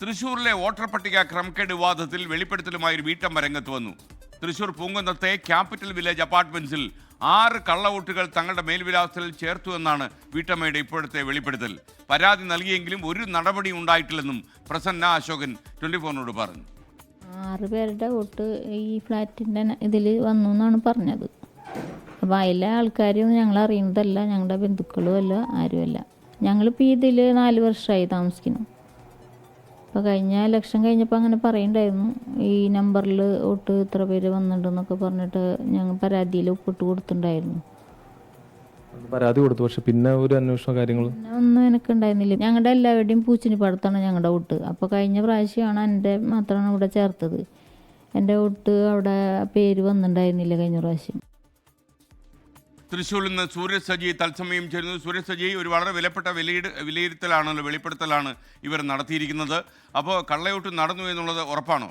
തൃശൂരിലെ വോട്ടർ പട്ടിക ക്രമക്കേട് വിവാദത്തിൽ വെളിപ്പെടുത്തലുമായി ഒരു വീട്ടമ്മ രംഗത്ത് വന്നു. തൃശൂർ പൂങ്കുന്നത്തെ ക്യാപിറ്റൽ വില്ലേജ് അപ്പാർട്ട്മെന്റ്സിൽ ആറ് കള്ളവോട്ടുകൾ തങ്ങളുടെ മേൽവിലാസത്തിൽ ചേർത്തു എന്നാണ് വീട്ടമ്മയുടെ ഇപ്പോഴത്തെ വെളിപ്പെടുത്തൽ. പരാതി നൽകിയെങ്കിലും ഒരു നടപടി ഉണ്ടായിട്ടില്ലെന്നും പ്രസന്ന അശോകൻ ട്വന്റി ഫോറിനോട് പറഞ്ഞു. ആറ് പേരുടെ വോട്ട് ഈ ഫ്ലാറ്റിന്റെ ഇതിൽ വന്നു എന്നാണ് പറഞ്ഞത്. അപ്പോൾ അതിലെ ആൾക്കാരെയൊന്നും ഞങ്ങൾ അറിയുന്നതല്ല. ഞങ്ങളുടെ ബന്ധുക്കളും അല്ല ആരുമല്ല. ഞങ്ങളിപ്പോൾ ഇതിൽ നാല് വർഷമായി താമസിക്കുന്നു. അപ്പോൾ കഴിഞ്ഞ ഇലക്ഷൻ കഴിഞ്ഞപ്പോൾ അങ്ങനെ പറയുണ്ടായിരുന്നു. ഈ നമ്പറിൽ വോട്ട് ഇത്ര പേര് വന്നിട്ടുണ്ടെന്നൊക്കെ പറഞ്ഞിട്ട് ഞങ്ങൾ പരാതിയിൽ ഒപ്പിട്ട് കൊടുത്തിട്ടുണ്ടായിരുന്നു പരാതി കൊടുത്തു. പക്ഷെ പിന്നെ ഒരു അന്വേഷണ കാര്യങ്ങൾ പിന്നെ ഒന്നും എനിക്ക് ഉണ്ടായിരുന്നില്ല ഞങ്ങളുടെ എല്ലാവരുടെയും പൂച്ചിനി പടത്താണ് ഞങ്ങളുടെ വോട്ട്. അപ്പോൾ കഴിഞ്ഞ പ്രാവശ്യമാണ് എന്റെ മാത്രമാണ് ഇവിടെ ചേർത്തത്. എന്റെ വോട്ട് അവിടെ പേര് വന്നിട്ടുണ്ടായിരുന്നില്ല കഴിഞ്ഞ പ്രാവശ്യം. തൃശ്ശൂരിൽ നിന്ന് സൂര്യസജി സജി തത്സമയം ചേരുന്നു. സൂര്യസജി സജി ഒരു വളരെ വിലപ്പെട്ട വിലയിട് വിലയിരുത്തലാണല്ലോ വെളിപ്പെടുത്തലാണ് ഇവർ നടത്തിയിരിക്കുന്നത്. അപ്പോൾ കള്ളയോട്ട് നടന്നു എന്നുള്ളത് ഉറപ്പാണോ?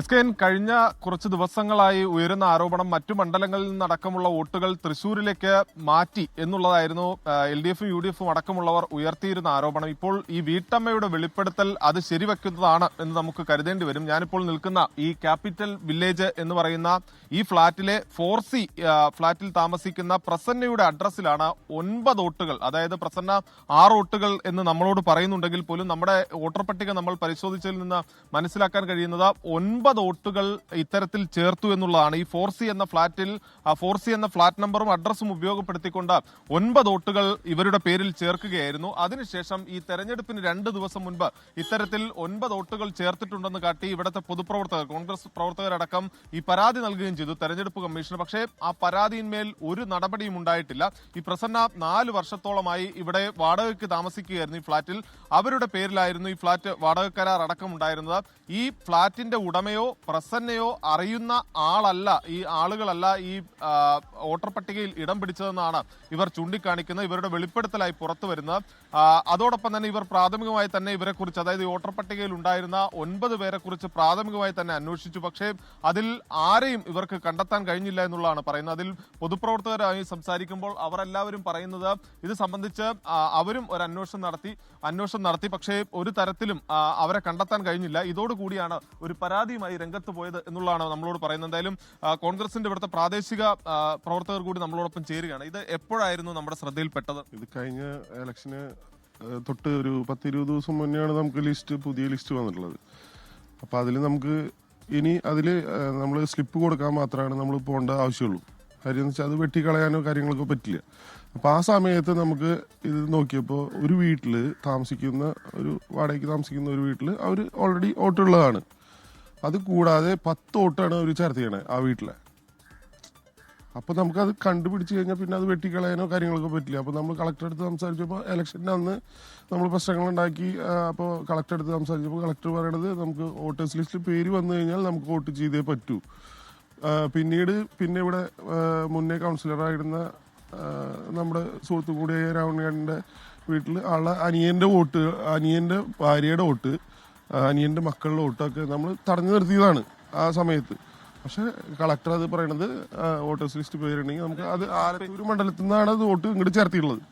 എസ് കെ എൻ കഴിഞ്ഞ കുറച്ച് ദിവസങ്ങളായി ഉയരുന്ന ആരോപണം മറ്റു മണ്ഡലങ്ങളിൽ നിന്നടക്കമുള്ള വോട്ടുകൾ തൃശൂരിലേക്ക് മാറ്റി എന്നുള്ളതായിരുന്നു എൽ ഡി എഫും യു ഡി എഫും അടക്കമുള്ളവർ ഉയർത്തിയിരുന്ന ആരോപണം. ഇപ്പോൾ ഈ വീട്ടമ്മയുടെ വെളിപ്പെടുത്തൽ അത് ശരിവെക്കുന്നതാണ് എന്ന് നമുക്ക് കരുതേണ്ടി വരും. ഞാനിപ്പോൾ നിൽക്കുന്ന ഈ ക്യാപിറ്റൽ വില്ലേജ് എന്ന് പറയുന്ന ഈ ഫ്ളാറ്റിലെ ഫോർ സി ഫ്ളാറ്റിൽ താമസിക്കുന്ന പ്രസന്നയുടെ അഡ്രസ്സിലാണ് ഒൻപത് വോട്ടുകൾ. അതായത് പ്രസന്ന ആറ് വോട്ടുകൾ എന്ന് നമ്മളോട് പറയുന്നുണ്ടെങ്കിൽ പോലും നമ്മുടെ വോട്ടർ പട്ടിക നമ്മൾ പരിശോധിച്ചതിൽ നിന്ന് മനസ്സിലാക്കാൻ കഴിയുന്നത് ഒൻപത് വോട്ടുകൾ ഇത്തരത്തിൽ ചേർത്തു എന്നുള്ളതാണ്. ഈ ഫോർ സി എന്ന ഫ്ളാറ്റിൽ ആ ഫോർ സി എന്ന ഫ്ളാറ്റ് നമ്പറും അഡ്രസ്സും ഉപയോഗപ്പെടുത്തിക്കൊണ്ട് ഒൻപത് ഓട്ടുകൾ ഇവരുടെ പേരിൽ ചേർക്കുകയായിരുന്നു. അതിനുശേഷം ഈ തെരഞ്ഞെടുപ്പിന് രണ്ട് ദിവസം മുൻപ് ഇത്തരത്തിൽ ഒൻപത് ഓട്ടുകൾ ചേർത്തിട്ടുണ്ടെന്ന് കാട്ടി ഇവിടുത്തെ പൊതുപ്രവർത്തകർ കോൺഗ്രസ് പ്രവർത്തകരടക്കം ഈ പരാതി നൽകുകയും ചെയ്തു തെരഞ്ഞെടുപ്പ് കമ്മീഷന്. പക്ഷേ ആ പരാതിയിന്മേൽ ഒരു നടപടിയും ഉണ്ടായിട്ടില്ല. ഈ പ്രസന്ന നാല് വർഷത്തോളമായി ഇവിടെ വാടകയ്ക്ക് താമസിക്കുകയായിരുന്നു ഈ ഫ്ളാറ്റിൽ അവരുടെ പേരിലായിരുന്നു ഈ ഫ്ളാറ്റ് വാടക കരാർ അടക്കം ഉണ്ടായിരുന്നത്. ഈ ഫ്ളാറ്റിന്റെ ഉടമയോ പ്രസന്നയോ അറിയുന്ന ആളല്ല ഈ ആളുകളല്ല ഈ വോട്ടർ പട്ടികയിൽ ഇടം പിടിച്ചതെന്നാണ് ഇവർ ചൂണ്ടിക്കാണിക്കുന്നത്. ഇവരുടെ വെളിപ്പെടുത്തലായി പുറത്തു വരുന്നത്. അതോടൊപ്പം തന്നെ ഇവർ പ്രാഥമികമായി തന്നെ ഇവരെക്കുറിച്ച് അതായത് വോട്ടർ പട്ടികയിൽ ഉണ്ടായിരുന്ന ഒൻപത് പേരെക്കുറിച്ച് പ്രാഥമികമായി തന്നെ അന്വേഷിച്ചു. പക്ഷേ അതിൽ ആരെയും ഇവർക്ക് കണ്ടെത്താൻ കഴിഞ്ഞില്ല എന്നുള്ളതാണ് പറയുന്നത്. അതിൽ പൊതുപ്രവർത്തകരായി സംസാരിക്കുമ്പോൾ അവരെല്ലാവരും പറയുന്നത് ഇത് സംബന്ധിച്ച് അവരും ഒരു അന്വേഷണം നടത്തി അന്വേഷണം നടത്തി. പക്ഷേ ഒരു തരത്തിലും അവരെ കണ്ടെത്താൻ കഴിഞ്ഞില്ല. ഇതോടുകൂടിയാണ് ഒരു പരാതിയുമായി രംഗത്ത് പോയത് എന്നുള്ളതാണ് നമ്മളോട് പറയുന്നത്. എന്തായാലും കോൺഗ്രസിന്റെ ഇവിടുത്തെ പ്രാദേശിക പ്രവർത്തകർ കൂടി നമ്മളോടൊപ്പം ചേരുകയാണ്. ഇത് എപ്പോഴായിരുന്നു നമ്മുടെ ശ്രദ്ധയിൽപ്പെട്ടത്? ഇത് കഴിഞ്ഞ ഇലക്ഷന് തൊട്ട് ഒരു പത്തിരുപത് ദിവസം മുന്നെയാണ് നമുക്ക് ലിസ്റ്റ് പുതിയ ലിസ്റ്റ് വന്നിട്ടുള്ളത്. അപ്പോൾ അതിൽ നമുക്ക് ഇനി അതിൽ നമ്മൾ സ്ലിപ്പ് കൊടുക്കാൻ മാത്രമാണ് നമ്മൾ പോകേണ്ട ആവശ്യമുള്ളൂ. കാര്യം എന്ന് വെച്ചാൽ അത് വെട്ടിക്കളയാനോ കാര്യങ്ങളൊക്കെ പറ്റില്ല. അപ്പോൾ ആ സമയത്ത് നമുക്ക് ഇത് നോക്കിയപ്പോൾ ഒരു വീട്ടിൽ താമസിക്കുന്ന ഒരു വാടകയ്ക്ക് താമസിക്കുന്ന ഒരു വീട്ടിൽ അവർ ഓൾറെഡി വോട്ടുള്ളതാണ്. അത് കൂടാതെ പത്ത് ഓട്ടാണ് അവർ ചേർത്ത് ചെയ്യണേ ആ വീട്ടിലെ. അപ്പൊ നമുക്ക് അത് കണ്ടുപിടിച്ച് കഴിഞ്ഞാൽ പിന്നെ അത് വെട്ടിക്കളയാനോ കാര്യങ്ങളൊക്കെ പറ്റില്ല. അപ്പൊ നമ്മൾ കളക്ടർ അടുത്ത് സംസാരിച്ചപ്പോൾ ഇലക്ഷന്റെ അന്ന് നമ്മൾ പ്രശ്നങ്ങൾ ഉണ്ടാക്കി അപ്പോൾ കളക്ടർ അടുത്ത് സംസാരിച്ചപ്പോൾ കളക്ടർ പറയണത് നമുക്ക് വോട്ടേഴ്സ് ലിസ്റ്റിൽ പേര് വന്നു കഴിഞ്ഞാൽ നമുക്ക് വോട്ട് ചെയ്തേ പറ്റൂ. പിന്നീട് പിന്നെ ഇവിടെ മുന്നേ കൗൺസിലറായിരുന്ന നമ്മുടെ സുഹൃത്തു കൂടിയായ രാവണഗാഡിന്റെ വീട്ടിൽ ആളെ അനിയന്റെ വോട്ട് അനിയന്റെ ഭാര്യയുടെ വോട്ട് മക്കളുടെ വോട്ടൊക്കെ നമ്മൾ തടഞ്ഞു നിർത്തിയതാണ് ആ സമയത്ത്. പക്ഷെ കളക്ടർ അത് പറയണത് വോട്ടേഴ്സ് ലിസ്റ്റ് പേരുണ്ടെങ്കിൽ നമുക്ക് അത് ആലത്തൂർ മണ്ഡലത്തിൽ നിന്നാണ് അത് വോട്ട് ഇങ്ങോട്ട്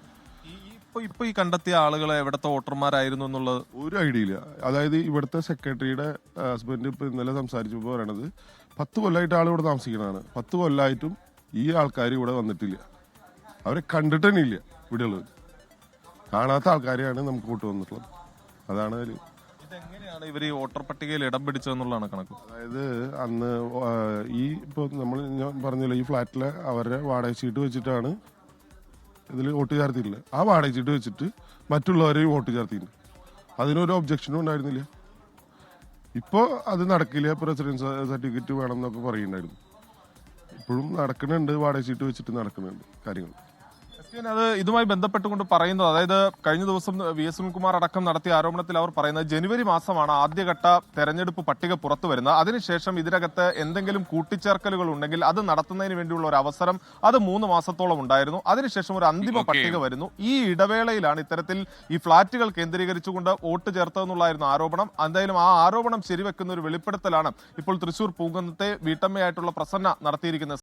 ഈ- ഇപ്പൊ ഇപ്പൊ ഈ കണ്ടെത്തിയ ആളുകൾ എവിടത്തെ വോട്ടർമാരായിരുന്നു എന്നുള്ളത്? ഒരു ഐഡിയ ഇല്ല. അതായത് ഇവിടുത്തെ സെക്രട്ടറിയുടെ ഹസ്ബൻഡ് ഇപ്പൊ ഇന്നലെ സംസാരിച്ചപ്പോൾ പറയണത് പത്ത് കൊല്ലമായിട്ട് ആൾ ഇവിടെ താമസിക്കണതാണ്. പത്ത് കൊല്ലമായിട്ടും ഈ ആൾക്കാർ ഇവിടെ വന്നിട്ടില്ല. അവരെ കണ്ടിട്ട് തന്നെ ഇല്ല ഇവിടെയുള്ളത്. കാണാത്ത ആൾക്കാരെയാണ് നമുക്ക് വോട്ട് വന്നിട്ടുള്ളത്. അതാണ് അതിൽ ഇതെങ്ങനെയാണ് ഇവർ ഈ വോട്ടർ പട്ടികയിൽ ഇടം പിടിച്ചതെന്നുള്ളതാണ് കണക്ക്? അതായത് അന്ന് ഈ ഇപ്പോൾ നമ്മൾ ഞാൻ പറഞ്ഞല്ലോ ഈ ഫ്ലാറ്റിലെ അവരുടെ വാടക ചീട്ട് വെച്ചിട്ടാണ് ഇതിൽ വോട്ട് ചേർത്തിട്ടില്ല ആ വാടക ചീട്ട് വെച്ചിട്ട് മറ്റുള്ളവരെ വോട്ട് ചേർത്തിട്ടുണ്ട്. അതിനൊരു ഒബ്ജക്ഷനും ഉണ്ടായിരുന്നില്ല. ഇപ്പോൾ അത് നടക്കില്ല പ്രസിഡൻസ് സർട്ടിഫിക്കറ്റ് വേണം എന്നൊക്കെ പറയുന്നുണ്ടായിരുന്നു. ഇപ്പോഴും നടക്കുന്നുണ്ട് വാടക ചീട്ട് വെച്ചിട്ട് നടക്കുന്നുണ്ട് കാര്യങ്ങൾ. അത് ഇതുമായി ബന്ധപ്പെട്ടുകൊണ്ട് പറയുന്നത് അതായത് കഴിഞ്ഞ ദിവസം വി എസ് സുനിൽകുമാർ അടക്കം നടത്തിയ ആരോപണത്തിൽ അവർ പറയുന്നത് ജനുവരി മാസമാണ് ആദ്യഘട്ട തെരഞ്ഞെടുപ്പ് പട്ടിക പുറത്തു വരുന്നത്. അതിനുശേഷം ഇതിനകത്ത് എന്തെങ്കിലും കൂട്ടിച്ചേർക്കലുകൾ ഉണ്ടെങ്കിൽ അത് നടത്തുന്നതിന് വേണ്ടിയുള്ള ഒരു അവസരം അത് മൂന്ന് മാസത്തോളം ഉണ്ടായിരുന്നു. അതിനുശേഷം ഒരു അന്തിമ പട്ടിക വരുന്നു. ഈ ഇടവേളയിലാണ് ഇത്തരത്തിൽ ഈ ഫ്ളാറ്റുകൾ കേന്ദ്രീകരിച്ചുകൊണ്ട് വോട്ട് ചേർത്തതെന്നുള്ളായിരുന്നു ആരോപണം. എന്തായാലും ആ ആരോപണം ശരിവെക്കുന്ന ഒരു വെളിപ്പെടുത്തലാണ് ഇപ്പോൾ തൃശൂർ പൂങ്കുന്നത്തെ വീട്ടമ്മയായിട്ടുള്ള പ്രസന്ന നടത്തിയിരിക്കുന്നത്.